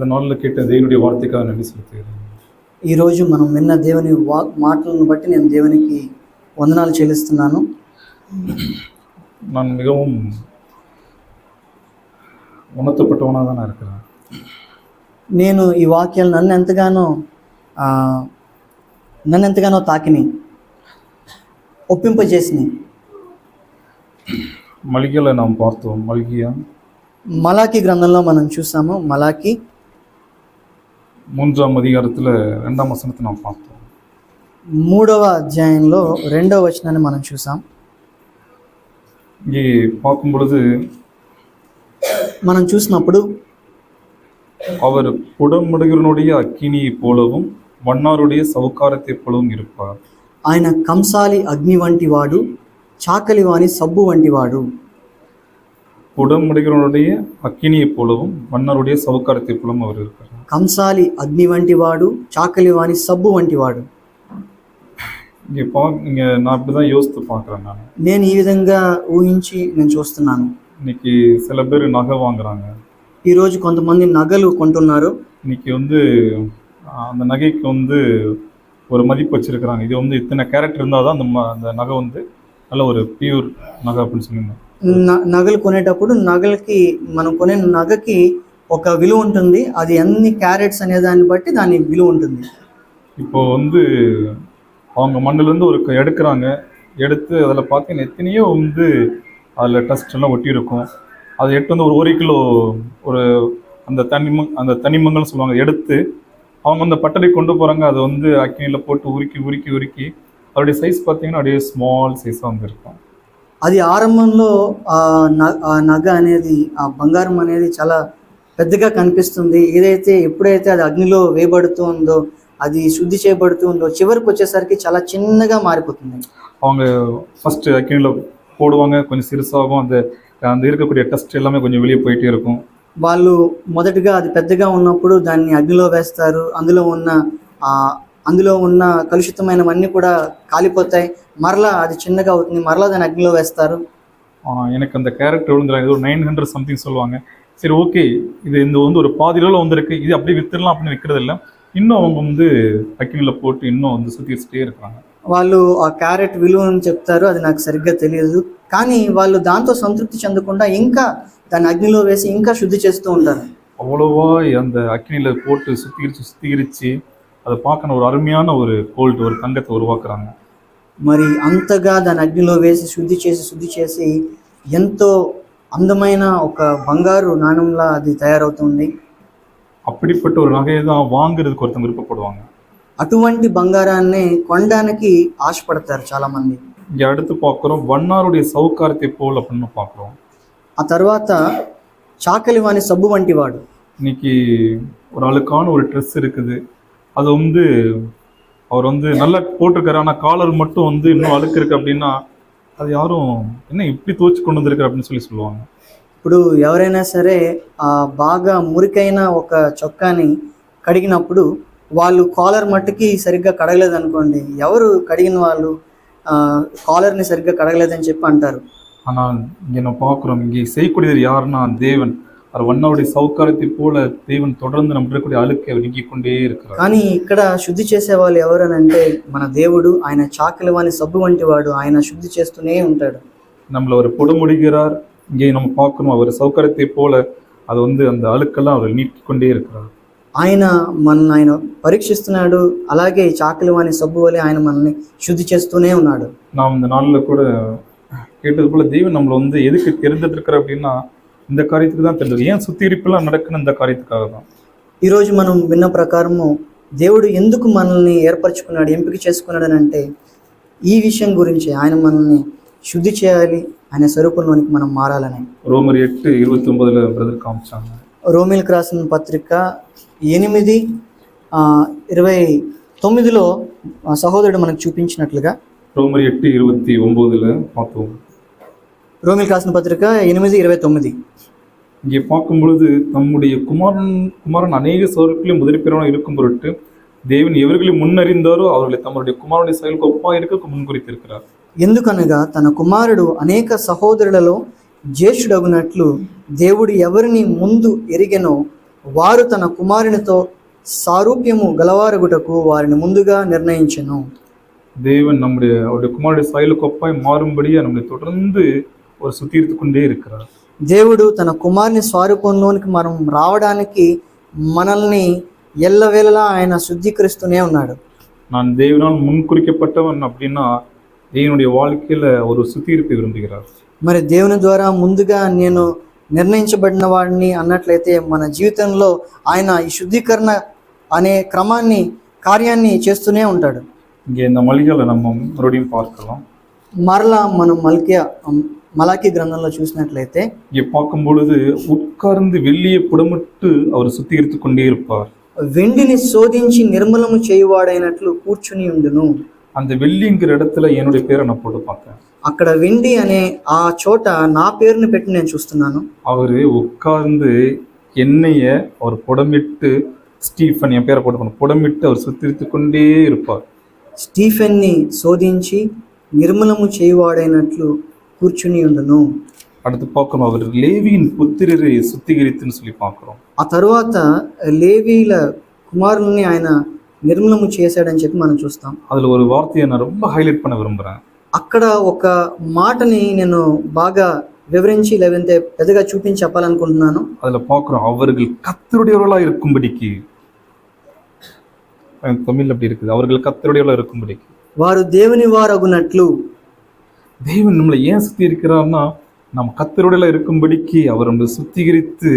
இந்த நாளில் கேட்ட தேவனுடைய வார்த்தைக்காக நன்றி செலுத்துகிறேன் ఈరోజు మనం విన్న దేవుని వా మాటలను బట్టి నేను దేవునికి వందనాలు చెల్లిస్తున్నాను நான் மிகவும் உணர்த்தப்பட்டவனாக தான் நான் இருக்கிறேன் నేను ఈ వాక్యాలు నన్ను ఎంతగానో ఆ, నన్ను ఎంతగానో తాకినాయి ఒప్పింపజేసినాయి மளிகையில் நாம் பார்த்தோம் மளிகையா మలాకి గ్రంథంలో మనం చూసాము మలాకి மூன்றாம் அதிகாரத்தில் ரெண்டாம் வசனத்தை நாம் பார்த்தோம் మూడవ అధ్యాయంలో రెండవ వచనాన్ని మనం చూసాం இங்கே பார்க்கும் பொழுது మనం చూసినప్పుడు அவர் புடமுடுகிறனுடைய அக்கினியைப் போலவும் வண்ணாருடைய சவுக்காரத்தைப் போலவும் இருப்பார் ఆయన కంసాలి అగ్ని వంటి వాడు చాకలి వాని సబ్బు వంటి వాడు புடமுடுகிறனுடைய அக்கினியைப் போலவும் வண்ணாருடைய சவுக்காரத்தைப் போலவும் அவர் இருப்பார் కంసాలి అగ్ని వంటి వాడు చాకలి వాని సబ్బు వంటి వాడు இங்கே பா இங்கே நான் இப்படி தான் யோசித்து பார்க்குறேன் நான் నేను ఈ విధంగా ఊహించి నేను చూస్తున్నాను இன்னைக்கு சில பேர் நகை வாங்குறாங்க ఈరోజు కొంతమంది నగలు కొంటున్నారు இன்னைக்கு வந்து ஆஹ், அந்த நகைக்கு வந்து ஒரு மதிப்பு வச்சிருக்கிறாங்க இது வந்து இத்தனை கேரக்டர் இருந்தால் தான் அந்த ம- அந்த நகை வந்து நல்ல ஒரு பியூர் நகை அப்படின்னு சொல்லியிருந்தேன் న- నగలు కొనేటప్పుడు నగలకి మనం కొనే నగకి ఒక విలువ ఉంటుంది అది ఎన్ని క్యారెట్స్ అనే దాన్ని బట్టి దాని విలువ ఉంటుంది இப்போ வந்து அவங்க மண்ணிலேருந்து ஒரு க- எடுக்கிறாங்க எடுத்து அதில் பார்த்தீங்கன்னா எத்தனையோ வந்து அதில் டஸ்ட் எல்லாம் ஒட்டி இருக்கும் அதை எடுத்து வந்து ஒரு ஒரு கிலோ ஒரு அந்த தனிம அந்த தனிமங்கள்னு சொல்லுவாங்க எடுத்து அவங்க அந்த பட்டறை கொண்டு போகிறாங்க அதை வந்து அக்கினியில் போட்டு உருக்கி உருக்கி உருக்கி அதோடைய சைஸ் பார்த்தீங்கன்னா அப்படியே ஸ்மால் சைஸாக வந்து இருக்கும் అది ఆరంభంలో ఆ న- ఆ నగ అనేది ఆ బంగారం అనేది చాలా పెద్దగా కనిపిస్తుంది ఏదైతే ఎప్పుడైతే అది అగ్నిలో వేయబడుతూ ఉందో అది శుద్ధి చేయబడుతూ ఉందో చివరికి వచ్చేసరికి చాలా చిన్నగా మారిపోతుంది அவங்க ஃபஸ்ட்டு அக்கினியில் போடுவாங்க கொஞ்சம் சிறுசாகும் அந்த அந்த இருக்கக்கூடிய டஸ்ட் எல்லாமே கொஞ்சம் வெளியே போயிட்டே இருக்கும் వాళ్ళు మొదటగా అది పెద్దగా ఉన్నప్పుడు దాన్ని అగ్నిలో వేస్తారు అందులో ఉన్న ఆ అందులో ఉన్న కలుషితమైనవన్నీ కూడా కాలిపోతాయి మరలా అది చిన్నగా అవుతుంది మరలా దాన్ని అగ్నిలో వేస్తారు ஆஹ் எனக்கு அந்த கேரக்டர் விழுந்துறாங்க இது ஒரு நைன் ஹண்ட்ரட் சம்திங் சொல்லுவாங்க சரி ஓகே இது இந்த வந்து ஒரு பாதி அளவில் வந்திருக்கு இது அப்படியே வித்துடலாம் அப்படின்னு விற்கிறது இல்லை இன்னும் அவங்க வந்து அக்கினியில் போட்டு இன்னும் வந்து சுற்றி வச்சுட்டே இருக்கிறாங்க వాళ్ళు ఆ క్యారెట్ విలువను చెప్తారు అది నాకు సరిగ్గా తెలియదు కానీ వాళ్ళు దాంతో సంతృప్తి చెందకుండా ఇంకా దాన్ని అగ్నిలో వేసి ఇంకా శుద్ధి చేస్తూ ఉంటారు அவ்வளோவா அந்த அக்கினியில் போட்டு சுத்திகரித்து சுத்திகரித்து அதை பார்க்கணும் ஒரு அருமையான ஒரு கோல்டு ஒரு தங்கத்தை உருவாக்குறாங்க మరి అంతగా దాన్ని అగ్నిలో వేసి శుద్ధి చేసి శుద్ధి చేసి ఎంతో అందమైన ఒక బంగారు నాణ్యంలా అది తయారవుతుంది அப்படிப்பட்ட ஒரு நகையை தான் வாங்குறதுக்கு ஒருத்தங்க விருப்பப்படுவாங்க అటువంటి బంగారాన్ని కొనడానికి ఆశపడతారు చాలా మంది இங்கே அடுத்து பார்க்குறோம் வண்ணாருடைய சவுக்காரத்தை போல் அப்படின்னு பார்க்குறோம் ఆ తర్వాత చాకలి వాని సబ్బు వంటి వాడు இன்னைக்கு ஒரு அழுக்கான ஒரு ட்ரெஸ் இருக்குது அது வந்து அவர் வந்து நல்லா போட்டிருக்காரு ஆனால் காலர் மட்டும் வந்து இன்னும் அழுக்கு இருக்கு அப்படின்னா அது யாரும் என்ன இப்படி துவச்சு கொண்டு வந்திருக்காரு அப்படின்னு சொல்லி சொல்லுவாங்க ఇప్పుడు ఎవరైనా సరే ఆ బాగా మురికైన ఒక చొక్కాని కడిగినప్పుడు వాళ్ళు కాలర్ మట్టుకి సరిగ్గా కడగలేదు అనుకోండి ఎవరు కడిగిన వాళ్ళు ఆ, కాలర్ని సరిగ్గా కడగలేదని చెప్పి అంటారు ஆனால் இங்கே நம்ம பார்க்குறோம் இங்கே செய்யக்கூடியது யாருன்னா தேவன் அவர் வண்ணாவுடைய சவுக்காரத்தை போல தேவன் தொடர்ந்து நம்ம இருக்கக்கூடிய அழுக்கை அவர் நீக்கிக் கொண்டே இருக்கிறார் కానీ ఇక్కడ శుద్ధి చేసే వాళ్ళు ఎవరనంటే మన దేవుడు ఆయన చాకలి వాని సబ్బు వంటి వాడు ఆయన శుద్ధి చేస్తూనే ఉంటాడు நம்மளை அவர் புடமுடிகிறார் இங்கே நம்ம பார்க்கணும் அவர் சவுக்காரத்தை போல அது வந்து அந்த அழுக்கெல்லாம் அவர் நீக்கிக் கொண்டே இருக்கிறார் ఆయన మన ఆయన పరీక్షిస్తున్నాడు అలాగే ఈ చాకలి వాని సబ్బు వలె ఆయన మనల్ని శుద్ధి చేస్తూనే ఉన్నాడు நாம் இந்த நாளில் கூட கேட்டது போல தெய்வம் நம்மளை வந்து எதுக்கு தெரிஞ்சிருக்கிற அப்படின்னா இந்த காரியத்துக்கு தான் தெரிஞ்சது ஏன் சுத்திகரிப்புலாம் நடக்குன்னு இந்த காரியத்துக்காக தான் ఈరోజు మనం విన్న ప్రకారము దేవుడు ఎందుకు మనల్ని ఏర్పరచుకున్నాడు ఎంపిక చేసుకున్నాడు అని అంటే ఈ విషయం గురించి ఆయన మనల్ని శుద్ధి చేయాలి ఆయన స్వరూపంలోనికి మనం మారాలని ரோமர் எட்டு இருபத்தி ஒன்பதுல பிரதர் காமிச்சாங்க రోమిల్కి రాసిన పత్రిక ఎనిమిది ఆ, ఇరవై తొమ్మిదిలో ఆ సహోదరుడు మనకు చూపించినట్లుగా ரோமர் எட்டு இருபத்தி ஒன்பதுல பார்த்தோம் రోమిల్కి రాసిన పత్రిక ఎనిమిది ఇరవై తొమ్మిది இங்கே பார்க்கும் பொழுது தம்முடைய குமாரன் குமாரன் அநேக சோர்களையும் முதலிப்பிறவனாக இருக்கும் பொருட்டு தேவன் எவர்களை முன்னறிந்தாரோ அவர்களை தம்முடைய குமாரனுடைய செயலுக்கு ஒப்பாக இருக்க முன்குறித்திருக்கிறார் ఎందుకనగా తన కుమారుడు అనేక సహోదరులలో జ్యేష్ఠుడగునట్లు దేవుడు ఎవరిని ముందు ఎరిగెనో వారు తన కుమారునితో సారూప్యము గలవారగుటకు వారిని ముందుగా నిర్ణయించెను தேவன் நம்முடைய அவருடைய குமாரனுடைய சாயலுக்கு ஒப்பாய் மாறும்படியா நம்மளை தொடர்ந்து ஒரு சுத்திரித்து கொண்டே இருக்கிறார் దేవుడు తన కుమారుని స్వరూపంలోనికి మనం రావడానికి మనల్ని ఎల్లవేళలా ఆయన శుద్ధీకరిస్తూనే ఉన్నాడు நான் தேவனால் முன்குறிக்கப்பட்டவன் அப்படின்னா தேவனுடைய வாழ்க்கையில ஒரு சுத்திகரிப்பை விரும்புகிறார் మరి దేవుని ద్వారా ముందుగా నేను నిర్ణయించబడిన వాడిని అన్నట్లయితే మన జీవితంలో ఆయన ఈ శుద్ధీకరణ అనే క్రమాన్ని కార్యాన్ని చేస్తూనే ఉంటాడు இங்கே இந்த மளிகையில் நம்ம மறுபடியும் பார்க்கலாம் మరలా మనం మల్కియా మలాకి గ్రంథంలో చూసినట్లయితే இங்கே பார்க்கும் பொழுது உட்கார்ந்து வெள்ளியை புடமிட்டு அவர் சுத்திகரித்து கொண்டே இருப்பார் వెండిని శోధించి నిర్మలము చేయువాడైనట్లు కూర్చుని ఉండును அந்த வெள்ளிங்கிற இடத்துல என்னுடைய பேரை நான் போட்டு பார்த்தேன் అక్కడ వెండి అనే ఆ చోట నా పేరుని పెట్టి నేను చూస్తున్నాను அவர் உட்கார்ந்து எண்ணெய அவர் புடமிட்டு ஸ்டீஃபன் என் பேரை போட்டு புடமிட்டு அவர் சுத்திரித்து கொண்டே இருப்பார் స్టీఫెన్ని శోధించి నిర్మలము చేయువాడైనట్లు కూర్చుని ఉండును அடுத்து பார்க்கணும் அவர் லேவியின் புத்திரரை சுத்திகரித்துன்னு சொல்லி பார்க்குறோம் ఆ తరువాత లేవీల కుమారుల్ని ఆయన నిర్మలము చేశాడని చెప్పి మనం చూస్తాం அதில் ஒரு வார்த்தையை நான் ரொம்ப ஹைலைட் பண்ண விரும்புகிறேன் అక్కడ ఒక మాటని నేను బాగా వివరించి లేదంటే పెద్దగా చూపించి చెప్పాలనుకుంటున్నాను அதில் பார்க்குறோம் அவர்கள் கத்தருடையவர்களாக இருக்கும்படிக்கு அஹ் தமிழ்ல அப்படி இருக்குது அவர்கள் கத்தருடையவர்களாக இருக்கும்படிக்கு వారు దేవుని వారగునట్లు தேவன் நம்மளை ஏன் சுத்தி இருக்கிறார்னா நம்ம கத்தருடையவர்களாக இருக்கும்படிக்கு அவர் நம்மளை சுத்திகரித்து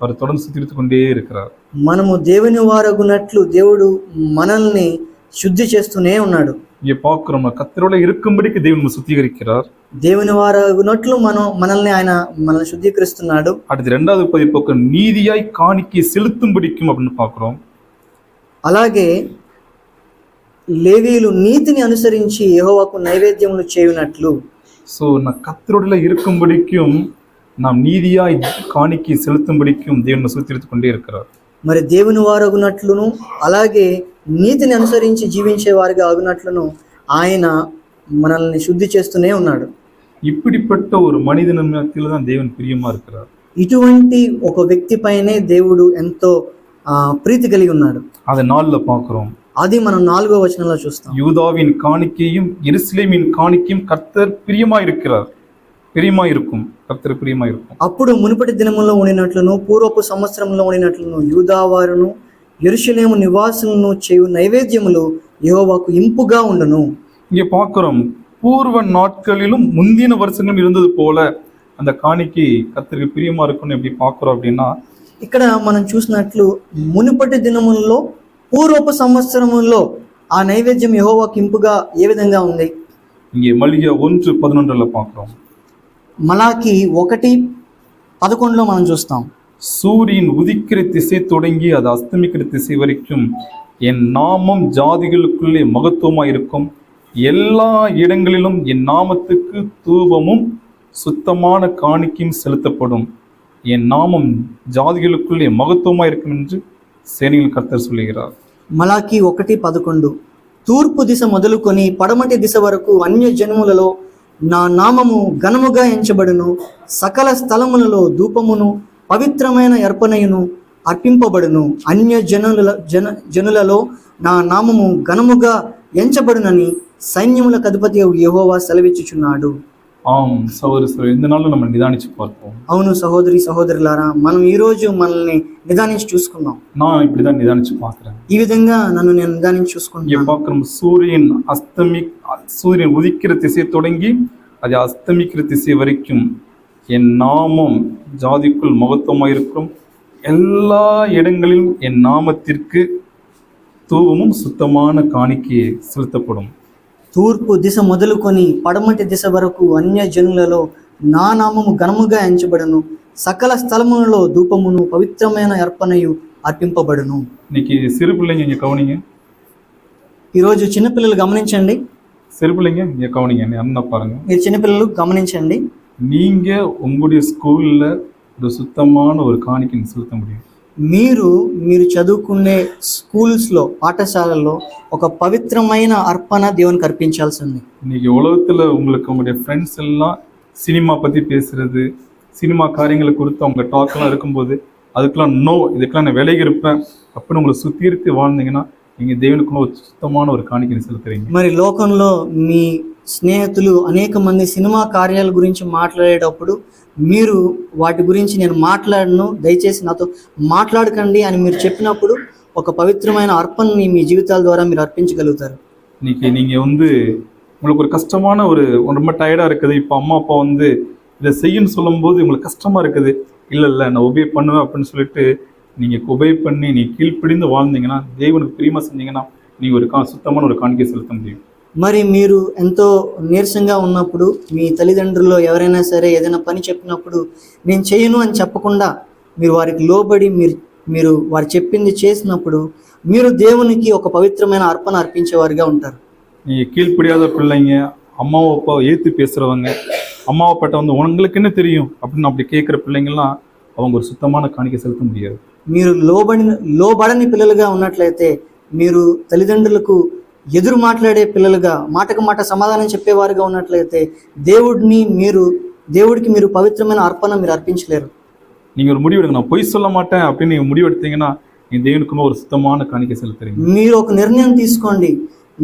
அவர் தொடர்ந்து சுத்திகரித்து கொண்டே இருக்கிறார் మనము దేవుని వారగునట్లు దేవుడు మనల్ని శుద్ధి చేస్తూనే ఉన్నాడు இங்கே பார்க்குறோம் நம்ம கத்தரோட இருக்கும்படிக்கு தேவன் நம்ம சுத்திகரிக்கிறார் దేవుని వారగునట్లు మనం మనల్ని ఆయన మనల్ని శుద్ధీకరిస్తున్నాడు அடுத்து ரெண்டாவது பதிப்போக்கு நீதியாய் காணிக்கை செலுத்தும்படிக்கும் அப்படின்னு பார்க்குறோம் అలాగే లేవీలు నీతిని అనుసరించి యెహోవాకు నైవేద్యములు చేయునట్లు ஸோ நான் கத்தரோட இருக்கும்படிக்கும் நாம் நீதியாய் காணிக்கை செலுத்தும்படிக்கும் தேவன் நம்மை சுத்திகரித்து கொண்டே இருக்கிறார் మరి దేవుని వారగునట్లును అలాగే నీతిని అనుసరించి జీవించే వారిగా ఆగునట్లును ఆయన మనల్ని శుద్ధి చేస్తూనే ఉన్నాడు இப்படிப்பட்ட ஒரு மனிதனத்தில் தான் தேவன் பிரியமா இருக்கிறார் ఇటువంటి ఒక వ్యక్తిపైనే దేవుడు ఎంతో ఆ, ప్రీతి కలిగి ఉన్నాడు அதை நாளில் பார்க்குறோம் అది మనం నాలుగో వచనంలో చూస్తాం யூதாவின் காணிக்கையும் எருசலேமின் காணிக்கையும் கர்த்தர் பிரியமா இருக்கிறார் பிரியமா இருக்கும் கர்த்தர் பிரியமா இருக்கும் అప్పుడు మునుపటి దినములో ఉండినట్లును పూర్వపు సంవత్సరంలో ఉండినట్లును యూదావారును ఎరుషలేము నివాసులను చేయు నైవేద్యములు యెహోవాకు ఇంపుగా ఉండును இங்கே பார்க்குறோம் பூர்வ நாட்களிலும் முந்தின வருஷங்களும் இருந்தது போல அந்த காணிக்கை கர்த்தருக்கு பிரியமா இருக்கும்னு எப்படி பார்க்குறோம் அப்படின்னா ఇక్కడ మనం చూసినట్లు మునుపటి దినములలో పూర్వపు సంవత్సరములో ఆ నైవేద్యం యెహోవాకు ఇంపుగా ఏ విధంగా ఉంది இங்கே மல்லிகை ஒன்று பதினொன்றில் பார்க்குறோம் మలాకి ఒకటి పదకొండులో మనం చూస్తాం சூரியன் உதிக்கிற திசை தொடங்கி அது அஸ்தமிக்கிற திசை வரைக்கும் என் நாமம் ஜாதிகளுக்குள்ளே மகத்துவமாக இருக்கும் எல்லா இடங்களிலும் என் நாமத்துக்கு தூபமும் சுத்தமான காணிக்கையும் செலுத்தப்படும் என் நாமம் ஜாதிகளுக்குள்ளே மகத்துவமாக இருக்கும் என்று சேனையில் கர்த்தர் சொல்லுகிறார் మలాకి ఒకటి పదకొండు. తూర్పు దిశ మొదలుకొని పడమటి దిశ వరకు అన్య జనములలో నా నామము ఘనముగా ఎంచబడును. సకల స్థలములలో ధూపమును పవిత్రమైన అర్పణయును అర్పింపబడును. అన్య జనుల జన జనులలో నా నామము ఘనముగా ఎంచబడునని సైన్యముల అధిపతి యహోవా సెలవిచ్చుచున్నాడు. ஆம் சகோதரி சகோதரி இந்த நாளில் நம்ம நிதானிச்சு பார்ப்போம் అవును సహోదరి సహోదరులారా మనం ఈరోజు మనల్ని నిదానించి చూసుకుందాం நான் இப்படி தான் நிதானிச்சு பார்க்குறேன் ఈ విధంగా నన్ను నేను నిదానించి இங்கே చూసుకుంటున్నాను பார்க்குறோம் சூரியன் அஸ்தமி சூரியன் உதிக்கிற திசை தொடங்கி அது அஸ்தமிக்கிற திசை வரைக்கும் என் நாமம் ஜாதிக்குள் மகத்துவமாக இருக்கும் எல்லா இடங்களிலும் என் நாமத்திற்கு தூவமும் சுத்தமான காணிக்கையை செலுத்தப்படும் తూర్పు దిశ మొదలుకొని పడమటి దిశ వరకు అన్య జనులలో నా నామము ఘనముగా ఎంచబడును సకల స్థలములలో ధూపమును పవిత్రమైన అర్పణయు అర్పింపబడును இன்னைக்கு சிறு பிள்ளைங்க இங்கே கவனிங்க ఈరోజు చిన్నపిల్లలు గమనించండి சிறு பிள்ளைங்க இங்கே கவனிங்க என்ன பாருங்க మీరు చిన్నపిల్లలు గమనించండి நீங்க உங்களுடைய ஸ்கூல்ல ஒரு சுத்தமான ஒரு காணிக்கை செலுத்த முடியும் మీరు మీరు చదువుకునే స్కూల్స్లో పాఠశాలల్లో ఒక పవిత్రమైన అర్పణ దేవునికి అర్పించాల్సి ఉంది இன்னைக்கு உலகத்துல உங்களுக்கு உங்களுடைய ஃப்ரெண்ட்ஸ் எல்லாம் சினிமா பத்தி பேசுறது சினிமா காரியங்களை குறித்து அவங்க டாக்லாம் இருக்கும்போது அதுக்கெல்லாம் நோ இதுக்கெல்லாம் நான் விலகி இருப்பேன் அப்படின்னு உங்களை சுத்தியிருத்து வாழ்ந்தீங்கன்னா நீங்கள் தேவனுக்குள்ள ஒரு சுத்தமான ஒரு காணிக்கை செலுத்துறீங்க మరి లోకంలో మీ స్నేహితులు అనేక మంది సినిమా కార్యాల గురించి మాట్లాడేటప్పుడు మీరు వాటి గురించి నేను మాట్లాడను దయచేసి నాతో మాట్లాడకండి అని మీరు చెప్పినప్పుడు ఒక పవిత్రమైన అర్పణని మీ జీవితాల ద్వారా మీరు అర్పించగలుగుతారు இன்னைக்கு நீங்கள் வந்து உங்களுக்கு ஒரு கஷ்டமான ஒரு ரொம்ப டயர்டாக இருக்குது இப்போ அம்மா அப்பா வந்து இதை செய்யுன்னு சொல்லும்போது உங்களுக்கு கஷ்டமாக இருக்குது இல்லை இல்லை நான் ஒபே பண்ணுவேன் அப்படின்னு சொல்லிட்டு நீங்கள் ஒபே பண்ணி நீ கீழ்ப்பிடிந்து வாழ்ந்தீங்கன்னா தேவனுக்கு பிரியமாக செஞ்சீங்கன்னா நீங்கள் ஒரு கா சுத்தமான ஒரு காணிக்கை செலுத்த முடியும் మరి మీరు ఎంతో నీరసంగా ఉన్నప్పుడు మీ తల్లిదండ్రులు ఎవరైనా సరే ఏదైనా పని చెప్పినప్పుడు నేను చేయను అని చెప్పకుండా మీరు వారికి లోబడి మీరు మీరు వారు చెప్పింది చేసినప్పుడు మీరు దేవునికి ఒక పవిత్రమైన అర్పణ అర్పించేవారుగా ఉంటారు நீங்கள் கீழ்ப்படியாத பிள்ளைங்க அம்மாவை அப்பா ஏற்று பேசுகிறவங்க அம்மா அப்பாட்ட வந்து உங்களுக்கு என்ன தெரியும் அப்படின்னு அப்படி கேட்குற பிள்ளைங்கள்லாம் அவங்க ஒரு சுத்தமான காணிக்கை செலுத்த முடியாது మీరు లోబడిన లోబడని పిల్లలుగా ఉన్నట్లయితే మీరు తల్లిదండ్రులకు ఎదురు మాట్లాడే పిల్లలుగా మాటకు మాట సమాధానం చెప్పేవారుగా ఉన్నట్లయితే దేవుడిని మీరు దేవుడికి మీరు పవిత్రమైన అర్పణ మీరు అర్పించలేరు நீங்கள் ஒரு முடிவு எடுங்க நான் பொய் சொல்ல மாட்டேன் அப்படின்னு நீங்கள் முடிவு எடுத்தீங்கன்னா நீங்கள் தேவனுக்குள்ள ஒரு சுத்தமான காணிக்கை செலுத்துறீங்க మీరు ఒక నిర్ణయం తీసుకోండి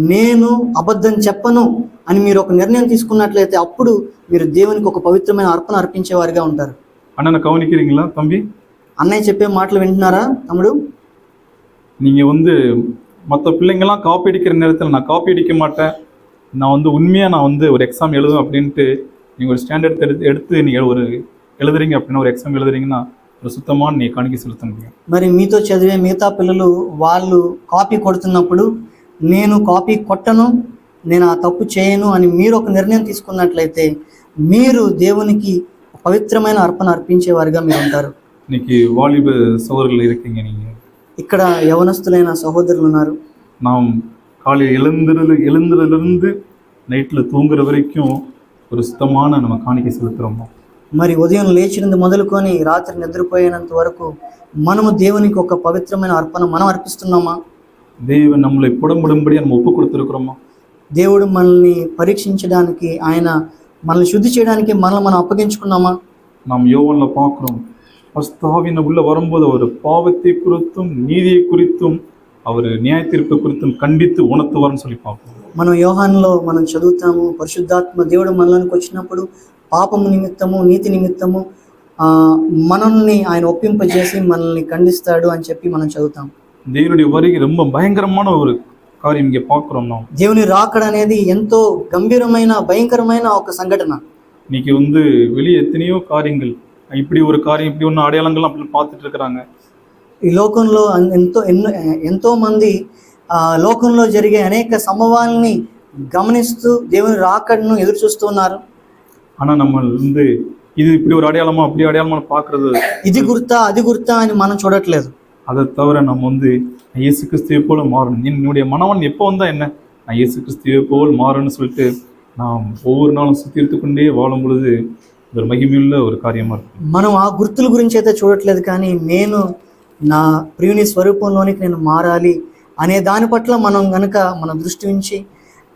నేను అబద్ధం చెప్పను అని మీరు ఒక నిర్ణయం తీసుకున్నట్లయితే అప్పుడు మీరు దేవునికి ఒక పవిత్రమైన అర్పణ అర్పించేవారుగా ఉంటారు அண்ணனை கவனிக்கிறீங்களா தம்பி అన్నయ్య చెప్పే మాటలు వింటున్నారా తమ్ముడు நீங்கள் வந்து மற்ற பிள்ளைங்கள்லாம் காப்பி அடிக்கிற நேரத்தில் நான் காப்பி அடிக்க மாட்டேன் நான் வந்து உண்மையாக நான் வந்து ஒரு எக்ஸாம் எழுதுவேன் அப்படின்ட்டு நீங்கள் ஒரு ஸ்டாண்டர்ட் எடுத்து எடுத்து நீங்கள் ஒரு எழுதுறீங்க அப்படின்னா ஒரு எக்ஸாம் எழுதுறீங்கன்னா ஒரு சுத்தமான நீங்கள் காணிக்கை செலுத்த முடியும் మరి మీతో చదివే మిగతా పిల్లలు వాళ్ళు కాపీ కొడుతున్నప్పుడు నేను కాపీ కొట్టను నేను ఆ తప్పు చేయను అని మీరు ఒక నిర్ణయం తీసుకున్నట్లయితే మీరు దేవునికి పవిత్రమైన అర్పణ అర్పించేవారుగా మీరు ఉంటారు இன்னைக்கு வாலிப சோழர்கள் இருக்கீங்க நீங்கள் ఇక్కడ యవనస్తులైన సహోదరులు ఉన్నారు நாம் காலையில் எழுந்துறது எழுந்துறதுலேருந்து நைட்டில் தூங்குற வரைக்கும் ஒரு சுத்தமான நம்ம காணிக்கை செலுத்துகிறோமோ మరి ఉదయం లేచినది మొదలుకొని రాత్రి నిద్రపోయేంత వరకు మనము దేవునికి ఒక పవిత్రమైన అర్పణ మనం అర్పిస్తున్నామా தேவன் நம்மளை புடம்படும்படியாக நம்ம ஒப்பு கொடுத்துருக்குறோமா దేవుడు మనల్ని పరీక్షించడానికి ఆయన మనల్ని శుద్ధి చేయడానికి మనల్ని మనం అప్పగించుకున్నామా நாம் யோவனில் பார்க்குறோம் பஸ்தாவின உள்ள வரும்போது அவர் பாவத்தை குறித்தும் நீதியை குறித்தும் அவர் நியாய தீர்ப்பு குறித்தும் கண்டித்து உணர்த்துவார்னு சொல்லி பார்ப்போம் మనం యోహాన్లో మనం చదువుతాము పరిశుద్ధాత్మ దేవుడు మనలోనికి వచ్చినప్పుడు పాపము నిమిత్తము నీతి నిమిత్తము ఆ, మనల్ని ఆయన ఒప్పింపజేసి మనల్ని ఖండిస్తాడు అని చెప్పి మనం చదువుతాం தேவனுடைய வருகை ரொம்ப பயங்கரமான ஒரு காரியம் இங்கே பார்க்குறோம் நாம் దేవుని రాకడ అనేది ఎంతో గంభీరమైన భయంకరమైన ఒక సంఘటన இன்னைக்கு வந்து வெளியே எத்தனையோ காரியங்கள் இப்படி ஒரு காரியம் இப்படி ஒன்று அடையாளங்கள் அப்படின்னு பார்த்துட்டு இருக்கிறாங்க ఈ లోకంలో అన్- ఎంతో ఎన్నో ఎంతో మంది ఆ, లోకంలో జరిగే అనేక సంభవాల్ని గమనిస్తూ దేవుని రాకడను ఎదురు చూస్తున్నారు ஆனால் நம்ம வந்து இது இப்படி ஒரு அடையாளமா அப்படி அடையாளமா பார்க்கறது ఇది గుర్తా అది గుర్తా అని మనం చూడట్లేదు அதை தவிர நம்ம வந்து நான் இயேசு கிறிஸ்துவை போல மாறணும் என்னுடைய மனவன் எப்போ வந்தா என்ன நான் இயேசு கிறிஸ்துவை போல் மாறணும்னு சொல்லிட்டு நாம் ஒவ்வொரு நாளும் சுத்திர்த்து கொண்டே வாழும் பொழுது இது ஒரு மகிமையுள்ள ஒரு காரியமா இருக்கும் మనం ఆ గుర్తుల గురించి అయితే చూడట్లేదు కానీ నేను నా ప్రియుని స్వరూపంలోనికి నేను మారాలి అనే దాని పట్ల మనం గనుక మన దృష్టి ఉంచి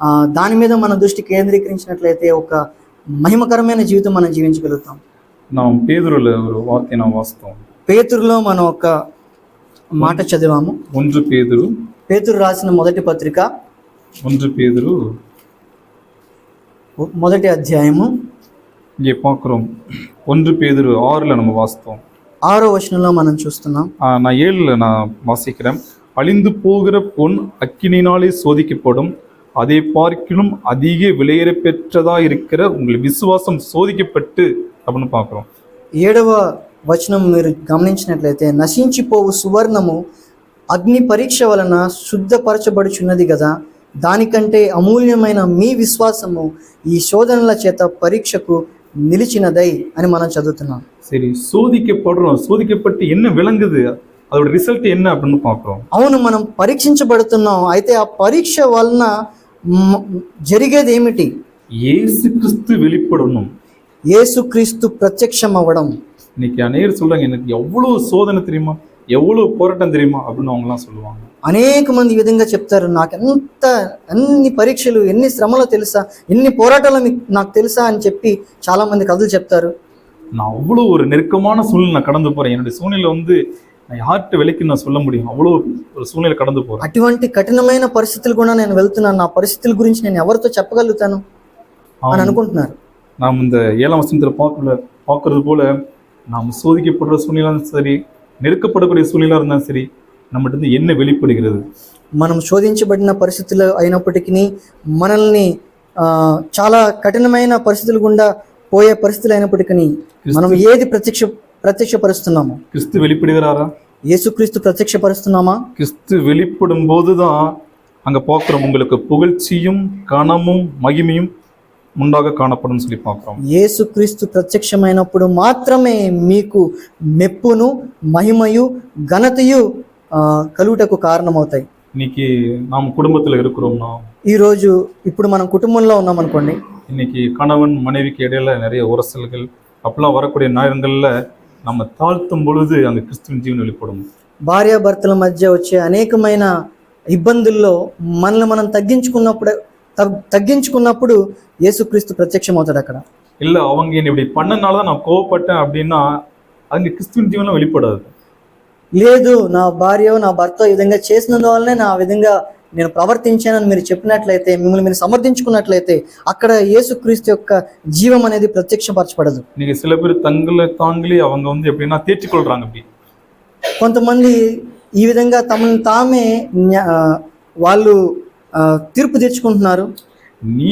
ఆ, దాని మీద మన దృష్టి కేంద్రీకరించినట్లయితే ఒక మహిమకరమైన జీవితం మనం జీవించగలుగుతాం நாம் பேதுருல ஒரு வார்த்தையை நாம் வாசித்தோம் పేతురులో మనం ఒక మాట చదివాము ஒன்று பேதுரு పేతురు రాసిన మొదటి పత్రిక ஒன்று பேதுரு మొదటి అధ్యాయము இங்கே பார்க்குறோம் ஒன்று பேதுரு ஆறில் நம்ம வாசித்தோம் ఆరో వచనంలో మనం చూస్తున్నాం ஆ, நான் ஏழில் நான் வாசிக்கிறேன் அழிந்து போகிற பொன் அக்கினினாலே சோதிக்கப்படும் அதை பார்க்கிலும் அதிக விலையேற பெற்றதா இருக்கிற உங்கள் விசுவாசம் சோதிக்கப்பட்டு அப்படின்னு பார்க்குறோம் ఏడవ వచనం మీరు గమనించినట్లయితే నశించిపోవు సువర్ణము అగ్ని పరీక్ష వలన శుద్ధపరచబడుచున్నది కదా దానికంటే అమూల్యమైన మీ విశ్వాసము ఈ శోధనల చేత పరీక్షకు నిలిచినదై అని మనం చదువుతున్నాం சரி சோதிக்கப்படுறோம் சோதிக்கப்பட்டு என்ன விளங்குது அதோட ரிசல்ட் என்ன அப்படின்னு பார்க்குறோம் అవును మనం పరీక్షించబడుతున్నాం అయితే ఆ పరీక్ష వలన మ- జరిగేది ఏమిటి இயேசு கிறிஸ்து வெளிப்படணும் యేసుక్రీస్తు ప్రత్యక్షం అవ్వడం இன்னைக்கு அநேகர் சொல்றாங்க எனக்கு எவ்வளோ சோதனை தெரியுமா எவ்வளோ போராட்டம் தெரியுமா அப்படின்னு அவங்கலாம் சொல்லுவாங்க అనేక మంది ఈ విధంగా చెప్తారు నాకు ఎంత అన్ని పరీక్షలు ఎన్ని శ్రమలు తెలుసా ఎన్ని పోరాటాలు మీకు నాకు తెలుసా అని చెప్పి చాలా మంది కథలు చెప్తారు நான் அவ்வளோ ஒரு நெருக்கமான சூழ்நிலை நான் கடந்து போறேன் என்னுடைய சூழ்நிலை வந்து நான் யார்கிட்ட விலைக்கு நான் சொல்ல முடியும் அவ்வளோ ஒரு சூழ்நிலை கடந்து போறேன் అటువంటి కఠినమైన పరిస్థితులు కూడా నేను వెళ్తున్నాను నా పరిస్థితుల గురించి నేను ఎవరితో చెప్పగలుగుతాను అని అనుకుంటున్నారు நாம் இந்த ஏழாம் வசனத்தில் பார்க்கல பார்க்கறது போல நாம் சோதிக்கப்படுற சூழ்நிலை சரி நெருக்கப்படக்கூடிய சூழ்நிலை இருந்தாலும் சரி நம்மகிட்ட இருந்து என்ன வெளிப்படுகிறது మనం శోధించబడిన పరిస్థితులు అయినప్పటికీ మనల్ని ఆ, చాలా కఠినమైన పరిస్థితులు గుండా పోయే పరిస్థితులు అయినప్పటికీ మనం ఏది ప్రత్యక్ష ప్రత్యక్షపరుస్తున్నాము கிறிஸ்து வெளிப்படுகிறாரா యేసుక్రీస్తు ప్రత్యక్షపరుస్తున్నామా கிறிஸ்து வெளிப்படும் போதுதான் அங்க பார்க்குறோம் உங்களுக்கு புகழ்ச்சியும் கனமும் மகிமையும் உண்டாக காணப்படும் சொல்லி பார்க்குறோம் యేసుక్రీస్తు ప్రత్యక్షమైనప్పుడు మాత్రమే మీకు మెప్పును మహిమయు ఘనతయు ఆ, కలుగుటకు కారణమవుతాయి இன்னைக்கு நாம் குடும்பத்தில் இருக்கிறோம்னா ఈరోజు ఇప్పుడు మనం కుటుంబంలో ఉన్నాం అనుకోండి இன்னைக்கு கணவன் மனைவிக்கு இடையில நிறைய உரசல்கள் அப்பெல்லாம் வரக்கூடிய நேரங்களில் நம்ம தாழ்த்தும் பொழுது அந்த கிறிஸ்துவின் ஜீவன் வெளிப்படும் భార్యాభర్తల మధ్య వచ్చే అనేకమైన ఇబ్బందుల్లో మనల్ని మనం తగ్గించుకున్నప్పుడు తగ్- తగ్గించుకున్నప్పుడు యేసుక్రీస్తు ప్రత్యక్షమవుతాడు అక్కడ இல்லை அவங்க என்னை இப்படி பண்ணனால தான் நான் கோவப்பட்டேன் அப்படின்னா அங்கே கிறிஸ்துவின் ஜீவனம் வெளிப்படாது లేదు నా భార్య నా భర్త ఈ విధంగా చేసినందువల్లనే నా ఆ విధంగా నేను ప్రవర్తించానని మీరు చెప్పినట్లయితే మిమ్మల్ని మీరు సమర్థించుకున్నట్లయితే అక్కడ యేసుక్రీస్తు యొక్క జీవం అనేది ప్రత్యక్షపరచబడదు இன்னைக்கு சில பேர் தங்களை தாங்களே அவங்க வந்து எப்படின்னா தேற்றிக்கொள்றாங்க அப்படி కొంతమంది ఈ విధంగా తమను తామే న్యా- ఆ, వాళ్ళు ఆ, తీర్పు తెచ్చుకుంటున్నారు நீ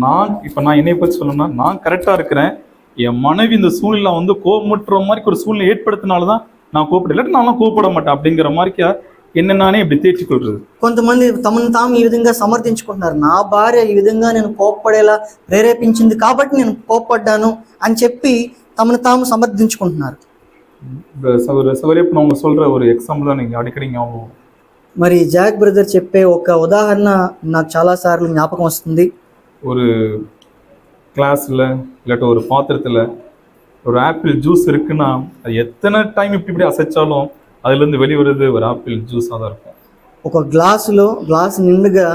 நான் இப்போ நான் என்னைய பற்றி சொல்லணும்னா நான் கரெக்டாக இருக்கிறேன் என் மனைவி இந்த சூழ்நிலை வந்து கோபமுட்டுற மாதிரி ஒரு சூழ்நிலை ஏற்படுத்தினால தான் நான் கோபப்பட இல்லாட்டி நான்லாம் கோபப்பட மாட்டேன் அப்படிங்கிற மாதிரிக்கா என்ன நானே இப்படி தேற்றிக்கொள்றது కొంతమంది తమను తాము ఈ విధంగా సమర్థించుకుంటున్నారు నా భార్య ఈ విధంగా నేను కోప్పడేలా ప్రేరేపించింది కాబట్టి నేను కోప్పడ్డాను అని చెప్పి తమను తాము సమర్థించుకుంటున్నారు இந்த சகோதர சகோதரியப்ப நான் அவங்க சொல்கிற ஒரு எக்ஸாம்பிள் தான் நீங்கள் அடிக்கடி ஞாபகம் మరి జాక్ బ్రదర్ చెప్పే ఒక ఉదాహరణ నాకు చాలా సార్లు జ్ఞాపకం వస్తుంది ஒரு கிளாஸில் இல்லாட்டி ஒரு பாத்திரத்தில் ஒரு ஆப்பிள் ஜூஸ் இருக்குன்னா அது எத்தனை டைம் இப்படி இப்படி அசைச்சாலும் அதுலேருந்து வெளிவருது ஒரு ஆப்பிள் ஜூஸாக தான் இருக்கும் ఒక గ్లాసులో గ్లాసు నిండుగా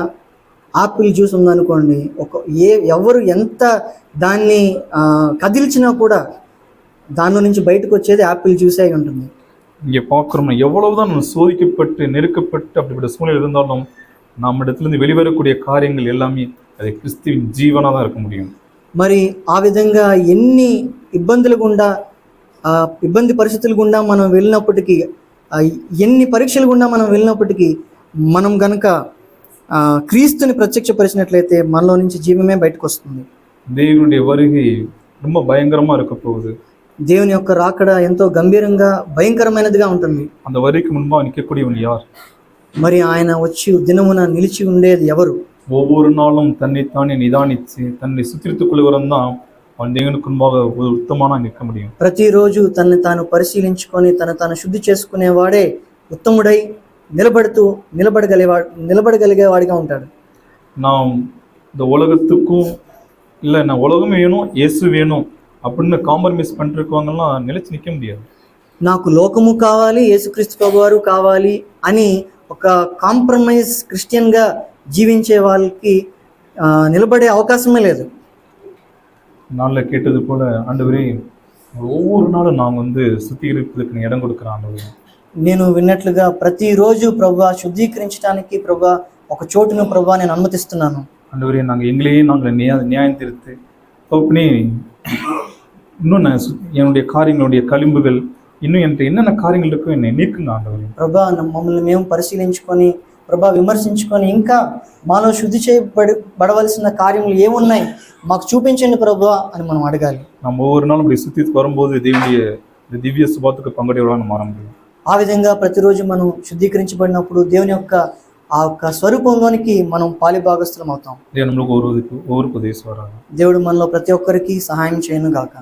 ఆపిల్ జ్యూస్ ఉందనుకోండి ఒక ఏ ఎవరు ఎంత దాన్ని ఆ, కదిల్చినా కూడా దానిలో నుంచి బయటకు వచ్చేది ఆపిల్ జ్యూసే అయి ఉంటుంది இங்கே பார்க்குறோம்னா எவ்வளவுதான் நம்ம சோதிக்கப்பட்டு நெருக்கப்பட்டு அப்படிப்பட்ட சூழ்நிலை இருந்தாலும் நம்ம இடத்துலேருந்து வெளிவரக்கூடிய காரியங்கள் எல்லாமே அது கிறிஸ்துவின் ஜீவனாக தான் இருக்க முடியும் మరి ఆ విధంగా ఎన్ని ఇబ్బందులు గుండా ఆ, ఇబ్బంది పరిస్థితులు గుండా మనం వెళ్ళినప్పటికీ ఆ, ఎన్ని పరీక్షలు గుండా మనం వెళ్ళినప్పటికీ మనం గనక ఆ, క్రీస్తుని ప్రత్యక్షపరిచినట్లయితే మనలో నుంచి జీవమే బయటకు వస్తుంది தேவனுடைய வருகை ரொம்ப பயங்கரமாக இருக்க போகுது దేవుని యొక్క రాకడ ఎంతో గంభీరంగా భయంకరమైనదిగా ఉంటుంది அந்த வருகைக்கு முன்பாக நிற்கக்கூடியவன் யார் మరి ఆయన వచ్చి దినమున నిలిచి ఉండేది ఎవరు ஒவ்வொரு நாளும் தன்னைத்தானே நிதானித்து தன்னை சுத்திரித்துக் கொள்கிறவன் தான் அவன் தேவனுக்கு முன்பாக ஒரு உத்தமான நிற்க முடியும் ప్రతిరోజు తనని తాను పరిశీలించుకొని తను తాను శుద్ధి చేసుకునేవాడే ఉత్తముడై నిలబడుతూ నిలబడగలిగే నిలబడగలిగేవాడిగా ఉంటాడు நாம் இந்த உலகத்துக்கும் இல்லை நான் உலகம் வேணும் இயேசு வேணும் அப்படின்னு காம்ப்ரமைஸ் பண்ணிருக்கவங்கலாம் நிலைச்சு நிற்க முடியாது నాకు లోకము కావాలి యేసుక్రీస్తు ప్రభువారు కావాలి అని ఒక కాంప్రమైజ్ క్రిస్టియన్గా జీవించే వాళ్ళకి ఆ, నిలబడే అవకాశమే లేదు நாளில் கேட்டது போல ஆண்டவரே ஒவ்வொரு நாளும் நாங்கள் வந்து சுத்திகரிப்பதற்கு இடம் கொடுக்குற ஆண்டவரே నేను విన్నట్లుగా ప్రతిరోజు ప్రభా శుద్ధీకరించడానికి ప్రభా ఒక చోటును ప్రభా నేను అనుమతిస్తున్నాను ஆண்டவரே நாங்கள் எங்களையே நாங்கள் நியா நியாயம் தீர்த்து தோப்பனே இன்னும் நான் சு- என்னுடைய காரியங்களுடைய களிம்புகள் இன்னும் என்கிட்ட என்னென்ன காரியங்கள் இருக்கோ என்னை நீக்குங்க ஆண்டவரே ప్రభా న- మమ్మల్ని మేము పరిశీలించుకొని ప్రభా విమర్శించుకొని ఇంకా మాలో శుద్ధి చేయబడి పడవలసిన కార్యములు ఏమున్నాయి మాకు చూపించండి ప్రభా అని మనం అడగాలి நம்ம ஒவ்வொரு நாளும் இப்படி சுற்றி வரும்போது தேவனுடைய இந்த திவ்ய சுபாத்துக்கு பங்குடையவராக மாற முடியும் ఆ విధంగా ప్రతిరోజు మనం శుద్ధీకరించబడినప్పుడు దేవుని యొక్క ఆ యొక్క స్వరూపంలోనికి మనం పాలిభాగస్థలం అవుతాం தேவன் நம்மளுக்கு ஒரு ஒவ்வொருக்கு உதவி வராங்க దేవుడు మనలో ప్రతి ఒక్కరికి సహాయం చేయను గాక